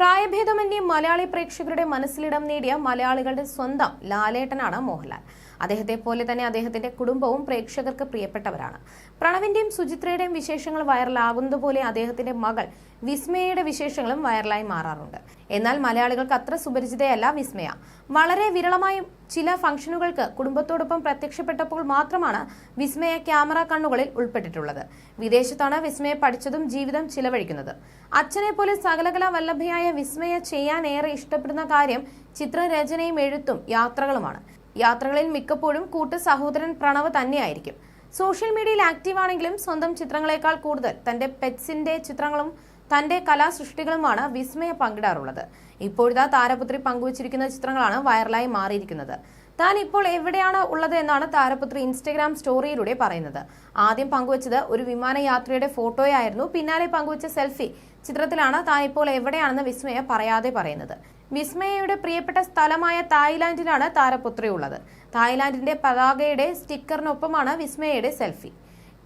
പ്രായഭേദമന്യേ മലയാളി പ്രേക്ഷകരുടെ മനസ്സിലിടം നേടിയ മലയാളികളുടെ സ്വന്തം ലാലേട്ടനാണ് മോഹൻലാൽ. അദ്ദേഹത്തെ പോലെ തന്നെ അദ്ദേഹത്തിന്റെ കുടുംബവും പ്രേക്ഷകർക്ക് പ്രിയപ്പെട്ടവരാണ്. പ്രണവിന്റെയും സുചിത്രയുടെയും വിശേഷങ്ങൾ വൈറലാകുന്നത് പോലെ അദ്ദേഹത്തിന്റെ മകൾ വിസ്മയയുടെ വിശേഷങ്ങളും വൈറലായി മാറാറുണ്ട്. എന്നാൽ മലയാളികൾക്ക് അത്ര സുപരിചിതയല്ല വിസ്മയ. വളരെ വിരളമായും ചില ഫംഗ്ഷനുകൾക്ക് കുടുംബത്തോടൊപ്പം പ്രത്യക്ഷപ്പെട്ടപ്പോൾ മാത്രമാണ് വിസ്മയ ക്യാമറ കണ്ണുകളിൽ ഉൾപ്പെട്ടിട്ടുള്ളത്. വിദേശത്താണ് വിസ്മയ പഠിച്ചതും ജീവിതം ചിലവഴിക്കുന്നത്. അച്ഛനെ പോലെ സകലകല വല്ലഭയായ വിസ്മയ ചെയ്യാൻ ഏറെ ഇഷ്ടപ്പെടുന്ന കാര്യം ചിത്രരചനയും എഴുത്തും യാത്രകളുമാണ്. യാത്രകളിൽ മിക്കപ്പോഴും കൂട്ട് സഹോദരൻ പ്രണവ് തന്നെയായിരിക്കും. സോഷ്യൽ മീഡിയയിൽ ആക്റ്റീവ് ആണെങ്കിലും സ്വന്തം ചിത്രങ്ങളെക്കാൾ കൂടുതൽ തന്റെ പെറ്റ്സിന്റെ ചിത്രങ്ങളും തന്റെ കലാസൃഷ്ടികളുമാണ് വിസ്മയ പങ്കിടാറുള്ളത്. ഇപ്പോഴത്തെ താരപുത്രി പങ്കുവച്ചിരിക്കുന്ന ചിത്രങ്ങളാണ് വൈറലായി മാറിയിരിക്കുന്നത്. താൻ ഇപ്പോൾ എവിടെയാണ് ഉള്ളത് എന്നാണ് താരപുത്രി ഇൻസ്റ്റഗ്രാം സ്റ്റോറിയിലൂടെ പറയുന്നത്. ആദ്യം പങ്കുവച്ചത് ഒരു വിമാനയാത്രയുടെ ഫോട്ടോയായിരുന്നു. പിന്നാലെ പങ്കുവച്ച സെൽഫി ചിത്രത്തിലാണ് താൻ ഇപ്പോൾ എവിടെയാണെന്ന് വിസ്മയ പറയാതെ പറയുന്നത്. വിസ്മയയുടെ പ്രിയപ്പെട്ട സ്ഥലമായ തായ്ലാന്റിലാണ് താരപുത്രി ഉള്ളത്. തായ്ലാന്റിന്റെ പതാകയുടെ സ്റ്റിക്കറിനൊപ്പമാണ് വിസ്മയയുടെ സെൽഫി.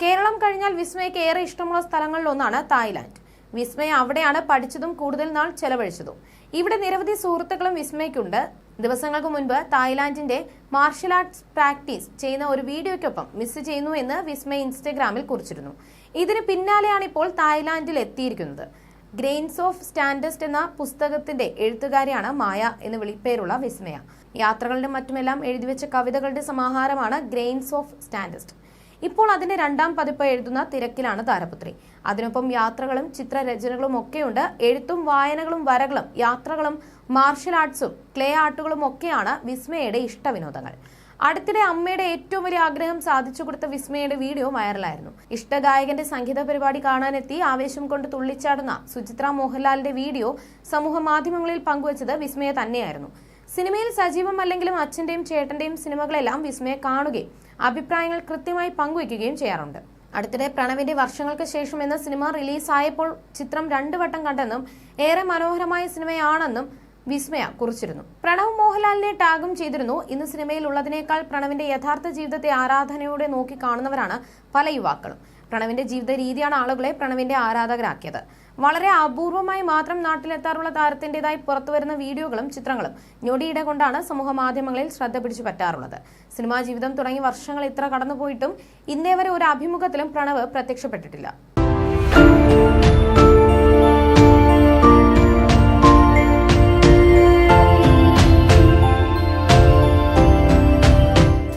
കേരളം കഴിഞ്ഞാൽ വിസ്മയക്ക് ഏറെ ഇഷ്ടമുള്ള സ്ഥലങ്ങളിലൊന്നാണ് തായ്ലാന്റ്. വിസ്മയ അവിടെയാണ് പഠിച്ചതും കൂടുതൽ നാൾ ചെലവഴിച്ചതും. ഇവിടെ നിരവധി സുഹൃത്തുക്കളും വിസ്മയ്ക്കുണ്ട്. ദിവസങ്ങൾക്ക് മുൻപ് തായ്ലാന്റിന്റെ മാർഷൽ ആർട്സ് പ്രാക്ടീസ് ചെയ്യുന്ന ഒരു വീഡിയോയ്ക്കൊപ്പം മിസ് ചെയ്യുന്നു എന്ന് വിസ്മയ ഇൻസ്റ്റഗ്രാമിൽ കുറിച്ചിരുന്നു. ഇതിന് പിന്നാലെയാണ് ഇപ്പോൾ തായ്ലാന്റിൽ എത്തിയിരിക്കുന്നത്. ഗ്രെയിൻസ് ഓഫ് സ്റ്റാൻഡസ്റ്റ് എന്ന പുസ്തകത്തിന്റെ എഴുത്തുകാരിയാണ് മായ എന്ന് വിളിപ്പേരുള്ള വിസ്മയ. യാത്രകളുടെ മറ്റുമെല്ലാം എഴുതിവെച്ച കവിതകളുടെ സമാഹാരമാണ് ഗ്രെയിൻസ് ഓഫ് സ്റ്റാൻഡസ്റ്റ് ഇപ്പോൾ അതിന്റെ രണ്ടാം പതിപ്പ് എഴുതുന്ന തിരക്കിലാണ് താരപുത്രി. അതിനൊപ്പം യാത്രകളും ചിത്രരചനകളും ഒക്കെയുണ്ട്. എഴുത്തും വായനകളും വരകളും യാത്രകളും മാർഷൽ ആർട്സും ക്ലേ ആർട്ടുകളും ഒക്കെയാണ് വിസ്മയയുടെ ഇഷ്ടവിനോദങ്ങൾ. അടുത്തിടെ അമ്മയുടെ ഏറ്റവും വലിയ ആഗ്രഹം സാധിച്ചു കൊടുത്ത വിസ്മയുടെ വീഡിയോ വൈറലായിരുന്നു. ഇഷ്ടഗായകന്റെ സംഗീത പരിപാടി കാണാനെത്തി ആവേശം കൊണ്ട് തുള്ളിച്ചാടുന്ന സുചിത്ര മോഹൻലാലിന്റെ വീഡിയോ സമൂഹ മാധ്യമങ്ങളിൽ പങ്കുവച്ചത് വിസ്മയ തന്നെയായിരുന്നു. സിനിമയിൽ സജീവമല്ലെങ്കിലും അച്ഛന്റെയും ചേട്ടന്റെയും സിനിമകളെല്ലാം വിസ്മയെ കാണുകയും അഭിപ്രായങ്ങൾ കൃത്യമായി പങ്കുവയ്ക്കുകയും ചെയ്യാറുണ്ട്. അടുത്തിടെ പ്രണവിന്റെ വർഷങ്ങൾക്ക് ശേഷം എന്ന സിനിമ റിലീസായപ്പോൾ ചിത്രം രണ്ടു വട്ടം കണ്ടെന്നും ഏറെ മനോഹരമായ സിനിമയാണെന്നും വിസ്മയ കുറിച്ചിരുന്നു. പ്രണവ് മോഹൻലാലിനെ ടാഗും ചെയ്തിരുന്നു. ഇന്ന് സിനിമയിൽ ഉള്ളതിനേക്കാൾ പ്രണവിന്റെ യഥാർത്ഥ ജീവിതത്തെ ആരാധനയോടെ നോക്കി കാണുന്നവരാണ് പല യുവാക്കളും. പ്രണവിന്റെ ജീവിത രീതിയാണ് ആളുകളെ പ്രണവിന്റെ ആരാധകരാക്കിയത്. വളരെ അപൂർവമായി മാത്രം നാട്ടിലെത്താറുള്ള താരത്തിന്റേതായി പുറത്തുവരുന്ന വീഡിയോകളും ചിത്രങ്ങളും ഞൊടിയിട കൊണ്ടാണ് സമൂഹ മാധ്യമങ്ങളിൽ ശ്രദ്ധ പിടിച്ചു പറ്റാറുള്ളത്. സിനിമാ ജീവിതം തുടങ്ങി വർഷങ്ങൾ ഇത്ര കടന്നുപോയിട്ടും ഇന്നേ വരെ ഒരു അഭിമുഖത്തിലും പ്രണവ് പ്രത്യക്ഷപ്പെട്ടിട്ടില്ല.